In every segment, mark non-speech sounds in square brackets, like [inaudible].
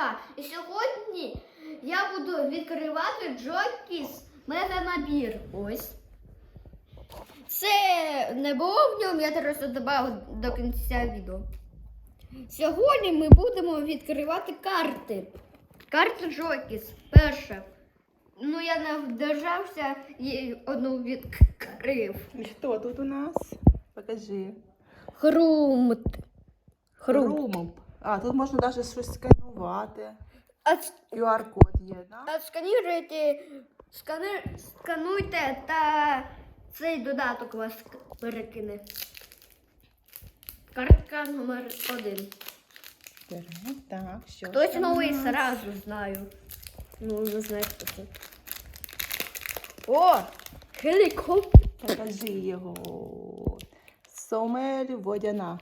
Ка. І сьогодні я буду відкривати Джокіс мега-набір. Ось. Це не було в ньому, я просто додав до кінця відео. Сьогодні ми будемо відкривати карти. Карта Джокіс. Перша. Ну, я не вдержався і одну відкрив. І Хто тут у нас? Покажи. Хрумт. Хрумт. Хрумп. А, тут можна навіть щось с- QR-код є, да? а сканіруйте, скани, скануйте та цей додаток вас перекине. Картка номер один. Так, що? Хтось там новий сразу знаю. Ну, не знаю, хто це. О! Гелікоптер. Покажи його. Сомель водяна.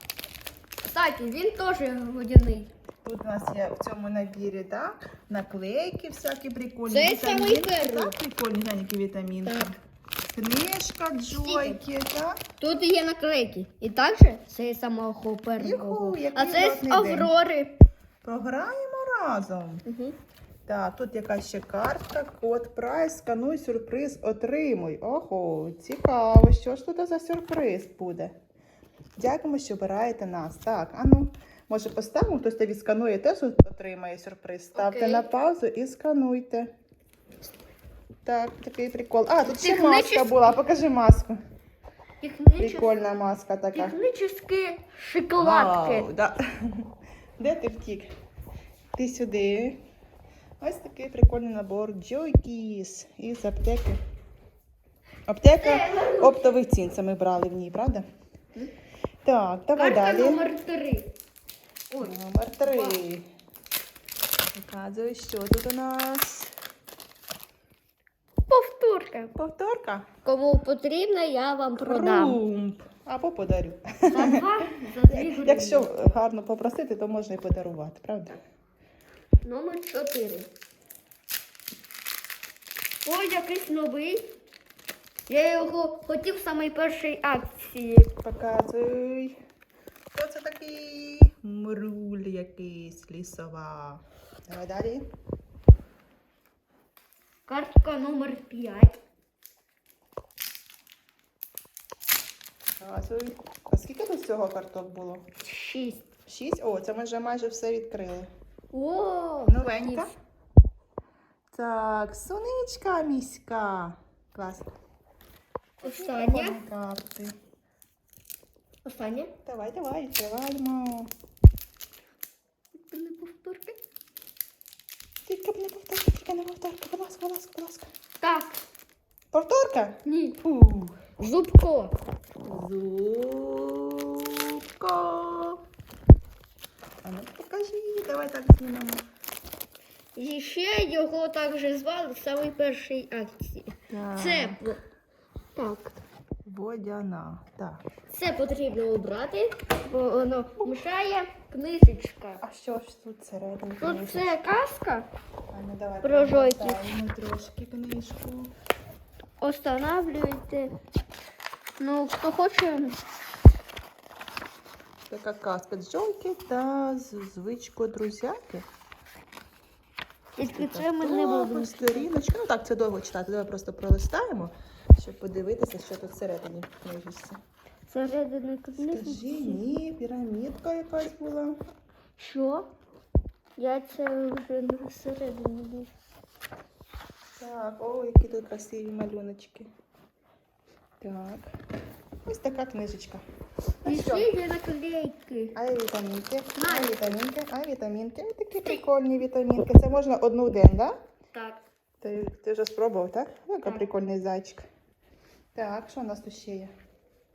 Кстати, він теж водяний. Тут у нас є в цьому набірі, так? Наклейки всякі прикольні. Це вітамінки. Так, прикольні, глянь, які вітамінки. Так. Книжка, джойки, так? Тут є наклейки. І також це самого першого. А це з. Аврори. Програємо разом. Угу. Так, тут якась ще картка, код прайс, скануй сюрприз, отримуй. Ого, цікаво, що ж тут за сюрприз буде. Дякуємо, що обираєте нас. Так, а ну, може поставимо, хтось тобі сканує, теж отримає сюрприз. Ставте Окей. на паузу і скануйте. Так, такий прикол. А, тут ще Технічес- маска була, покажи маску. Прикольна маска така. Технічні шоколадки. Вау, да. [laughs] Де ти втік? Ти сюди. Ось такий прикольний набор Joy із аптеки. Аптека оптових цін. Це ми брали в ній, правда? Так, давай Карта далі. номер три. Ой, Номер три. Показую, що тут у нас. повторка. Повторка. Кому потрібно, я вам продам. Крумп. Або подарю. За два, [laughs] за дві гривні. Якщо гарно попросити, то можна і подарувати, правда? Номер чотири. Ой, якийсь новий. Я його хотів в самій першій акції. Показуй. Такий? Мруль якийсь лісова. Давай далі. Картка номер 5. Показуй. А скільки тут всього карток було? 6. Шість? О, це ми вже майже все відкрили. О, Новенька. Так, сонечка міська. Клас. Остання. Карти. Остання. Давай, давай, відкриваємо. Це не повторка. Тільки б не повторка, тільки не повторка. Будь ласка, будь ласка, будь ласка. Так. Повторка? Ні. Фу. Зубко. Зубко. А ну покажи, давай так знімемо. І ще його також звали в самій першій акції. Так. Це так. Водяна. Так. Це потрібно обрати, бо воно мішає книжечка. А що ж тут всередині? Тут це казка. А ну давай про жойки. прочитаємо трошки книжку. Останавлюйте. Ну, хто хоче, Така казка Джойки та з- звичко друзяки. тільки це ми не будемо. Сторіночка. Ну так, це довго читати. Давай просто пролистаємо, щоб подивитися, що тут всередині в книжці. Середини Скажи, ні, пірамідка якась була. Що? Я це вже не всередині був. Так, о, які тут красиві малюночки. Так. Ось така книжечка. А І що? ще є наклейки. А вітамінки, а вітамінки, а вітамінки. Ось такі прикольні вітамінки. Це можна одну в день, так? Да? Так. Ти, ти вже спробував, так? Яка прикольний зайчик. Так, що у нас тут ще є?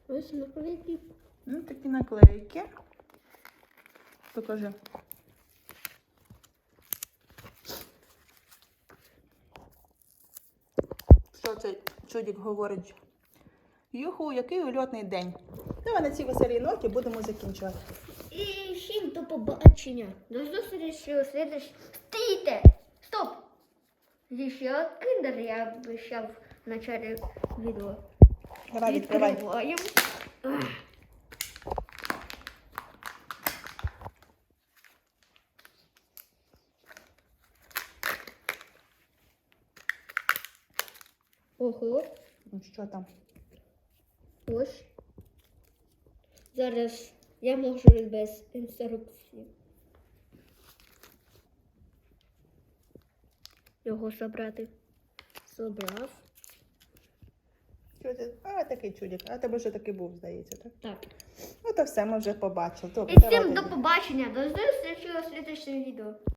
Ось наклейки. Ну, такі наклейки. Покажи. Що цей чудик говорить? Юху, який ульотний день. Давай на цій веселій ноті будемо закінчувати. І всім до побачення. До зустрічі у слідчій. Стійте! Стоп! Ще киндер я обіцяв в началі відео. Давай відкривай. Відкриваємо. Ого. Ну що там? Ось. Зараз я можу без інструкції. Його забрати. Собрав. А, такий чудик. А тебе вже такий був, здається, так? Так. Ну то все, ми вже побачили. Добре, І всім давайте. до побачення. До зустрічі у слідчому відео.